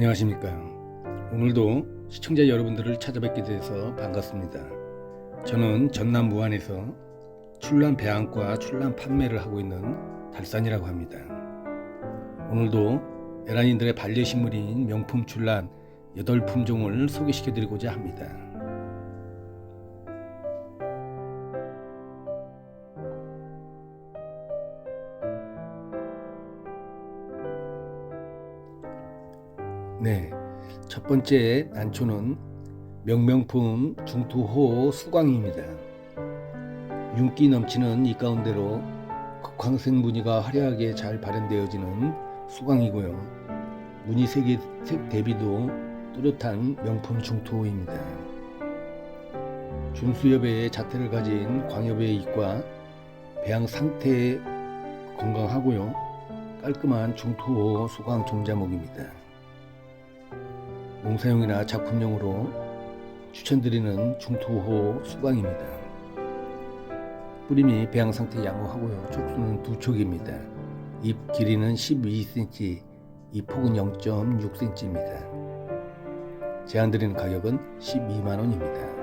안녕하십니까. 오늘도 시청자 여러분들을 찾아뵙게 돼서 반갑습니다. 저는 전남 무안에서 출란 배양과 출란 판매를 하고 있는 달산이라고 합니다. 오늘도 에란인들의 반려식물인 명품 출란 8품종을 소개시켜 드리고자 합니다. 네, 첫 번째 난초는 명명품 중투호 수광입니다. 윤기 넘치는 이 가운데로 극황색 무늬가 화려하게 잘 발현되어지는 수광이고요. 무늬 색의 색 대비도 뚜렷한 명품 중투호입니다. 준수엽의 자태를 가진 광엽의 잎과 배양 상태 건강하고요. 깔끔한 중투호 수광 종자목입니다. 농사용이나 작품용으로 추천드리는 중투호 수광입니다. 뿌림이 배양 상태 양호하고요. 촉수는 두 촉입니다. 잎 길이는 12cm, 잎 폭은 0.6cm입니다. 제안드리는 가격은 12만 원입니다.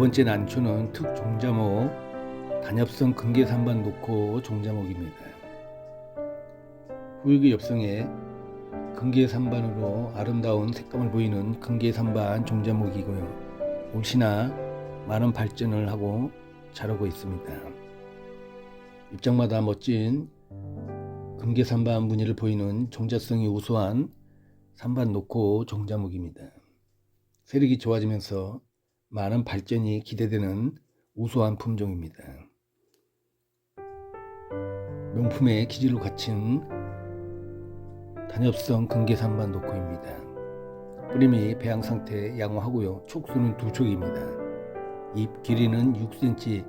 번째 난초는 특종자목 단엽성 근계산반 놓고 종자목입니다. 후육의 엽성에 근계산반으로 아름다운 색감을 보이는 근계산반 종자목이고요. 옷이나 많은 발전을 하고 자라고 있습니다. 입장마다 멋진 근계산반 무늬를 보이는 종자성이 우수한 산반 놓고 종자목입니다. 세력이 좋아지면서 많은 발전이 기대되는 우수한 품종입니다. 명품의 기질로 갖춘 단엽성 근계산반 녹고입니다. 뿌림이 배양 상태 양호하고요. 촉수는 두 촉입니다. 잎 길이는 6cm,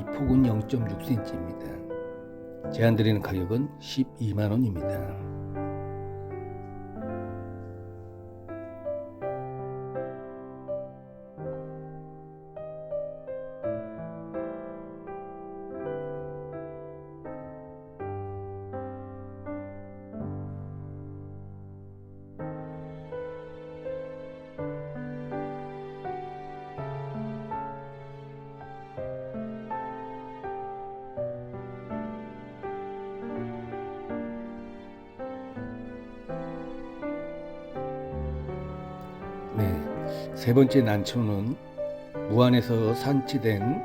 잎 폭은 0.6cm입니다. 제안드리는 가격은 12만 원입니다. 세 번째 난초는 무안에서 산치된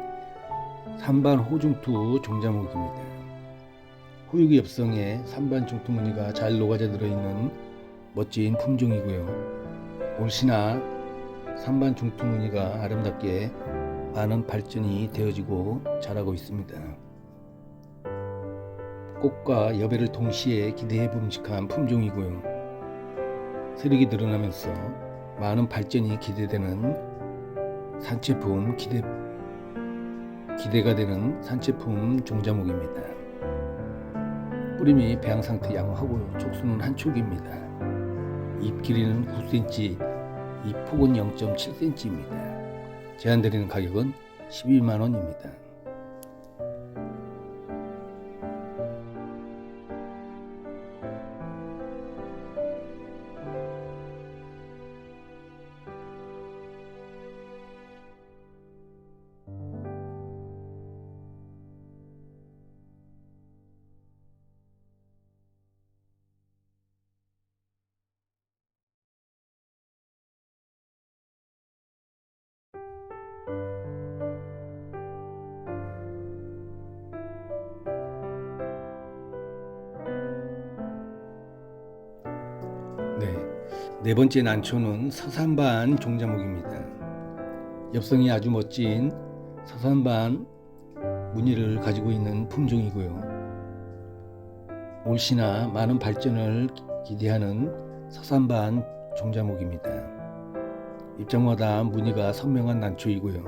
산반 호중투 종자목입니다. 후육의 엽성에 산반 중투 무늬가 잘 녹아져 들어있는 멋진 품종이고요. 올시나 산반 중투 무늬가 아름답게 많은 발전이 되어지고 자라고 있습니다. 꽃과 여배를 동시에 기대해 봄직한 품종이고요. 세력이 늘어나면서 많은 발전이 기대되는 산채품 기대 기대가 되는 산채품 종자목입니다. 뿌림이 배양 상태 양호하고요. 촉수는 한 촉입니다. 잎 길이는 9cm, 잎 폭은 0.7cm입니다. 제안드리는 가격은 12만 원입니다. 네 번째 난초는 서산반 종자목입니다. 엽성이 아주 멋진 서산반 무늬를 가지고 있는 품종이고요. 올시나 많은 발전을 기대하는 서산반 종자목입니다. 입장마다 무늬가 선명한 난초이고요.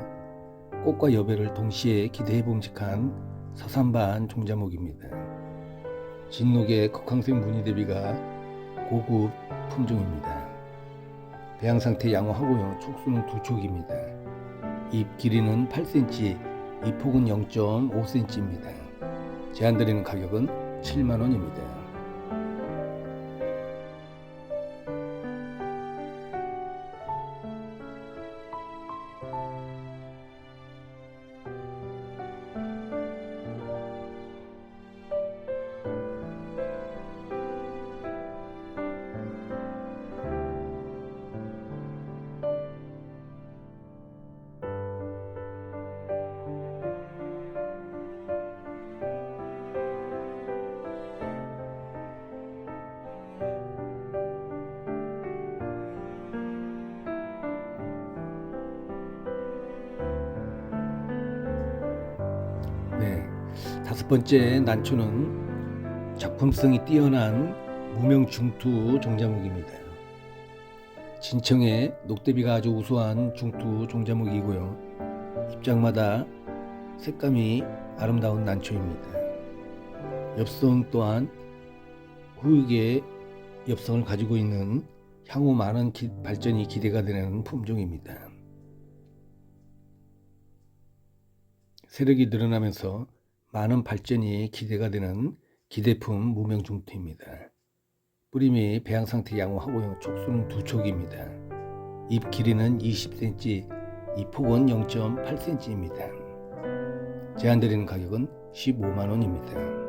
꽃과 여배를 동시에 기대해 봄직한 서산반 종자목입니다. 진녹의 극황색 무늬 대비가 고급 품종입니다. 배양 상태 양호하고요. 촉수는 두 촉입니다. 잎 길이는 8cm, 잎 폭은 0.5cm입니다. 제한드리는 가격은 7만 원입니다. 다섯 번째 난초는 작품성이 뛰어난 무명 중투 종자목입니다. 진청의 녹대비가 아주 우수한 중투 종자목이고요. 입장마다 색감이 아름다운 난초입니다. 엽성 또한 후육의 엽성을 가지고 있는 향후 많은 기- 발전이 기대가 되는 품종입니다. 세력이 늘어나면서 많은 발전이 기대가 되는 기대품 무명중투입니다. 뿌림이 배양 상태 양호하고요. 촉수는 두 촉입니다. 잎 길이는 20cm, 잎 폭은 0.8cm입니다. 제한드리는 가격은 15만 원입니다.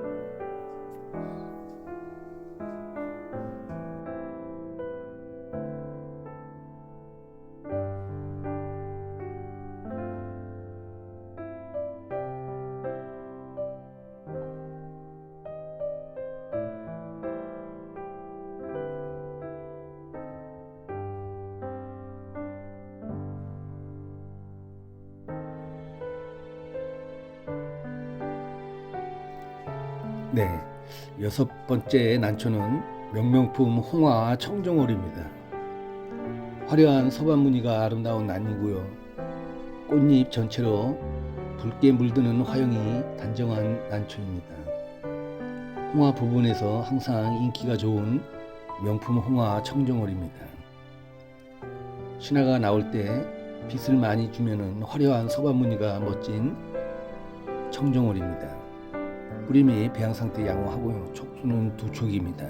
네, 여섯 번째 난초는 명명품 홍화 청정월입니다. 화려한 서반 무늬가 아름다운 난이고요. 꽃잎 전체로 붉게 물드는 화형이 단정한 난초입니다. 홍화 부분에서 항상 인기가 좋은 명품 홍화 청정월입니다. 신화가 나올 때 빛을 많이 주면은 화려한 서반 무늬가 멋진 청정월입니다. 뿌림이 배양 상태 양호하고요. 촉수는 두 촉입니다.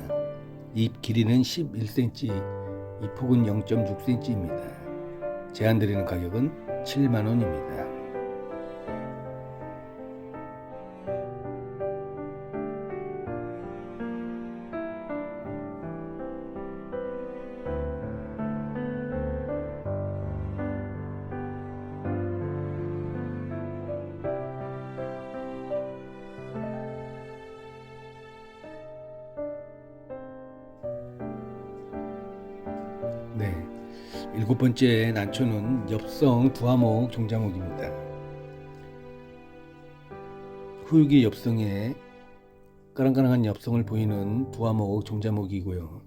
잎 길이는 11cm, 잎 폭은 0.6cm입니다. 제한드리는 가격은 7만 원입니다. 일곱 번째 난초는 엽성 두화목 종자목입니다. 후육의 엽성에 까랑까랑한 엽성을 보이는 두화목 종자목이고요.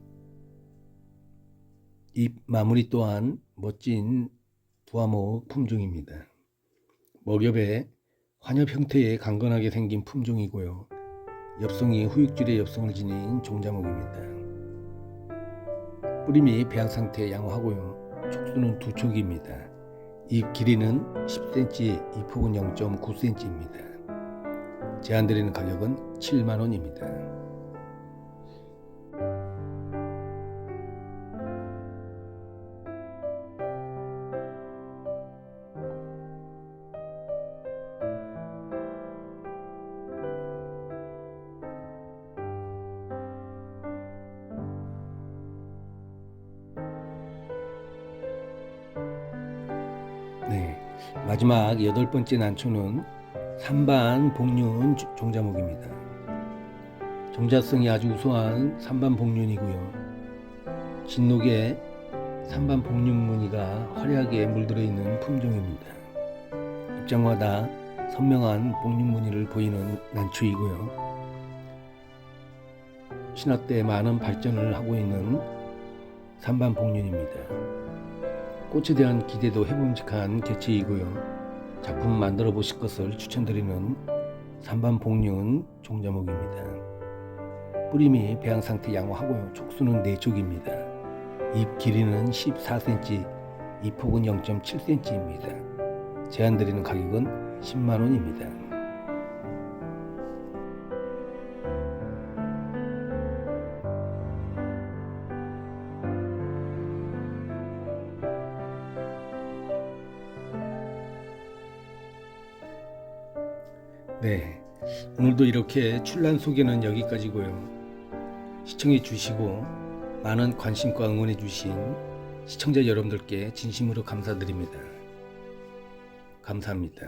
잎 마무리 또한 멋진 두화목 품종입니다. 먹엽에 환엽 형태의 강건하게 생긴 품종이고요. 엽성이 후육줄의 엽성을 지닌 종자목입니다. 뿌림이 배양 상태 양호하고요. 촉수는 두 촉입니다. 잎 길이는 10cm, 잎 폭은 0.9cm입니다. 제한드리는 가격은 7만 원입니다. 마지막 여덟 번째 난초는 산반 복륜 주- 종자목입니다. 종자성이 아주 우수한 산반 복륜이고요. 진녹에 산반 복륜 무늬가 화려하게 물들어 있는 품종입니다. 입장마다 선명한 복륜 무늬를 보이는 난초이고요. 신화 때 많은 발전을 하고 있는 산반 복륜입니다. 꽃에 대한 기대도 해봄직한 개체이고요. 작품 만들어 보실 것을 추천드리는 산반 복륜 종자목입니다. 뿌림이 배양 상태 양호하고요. 촉수는 네 촉입니다. 잎 길이는 14cm, 잎 폭은 0.7cm입니다. 제한 드리는 가격은 10만 원입니다. 네, 오늘도 이렇게 출란 소개는 여기까지고요. 시청해 주시고 많은 관심과 응원해 주신 시청자 여러분들께 진심으로 감사드립니다. 감사합니다.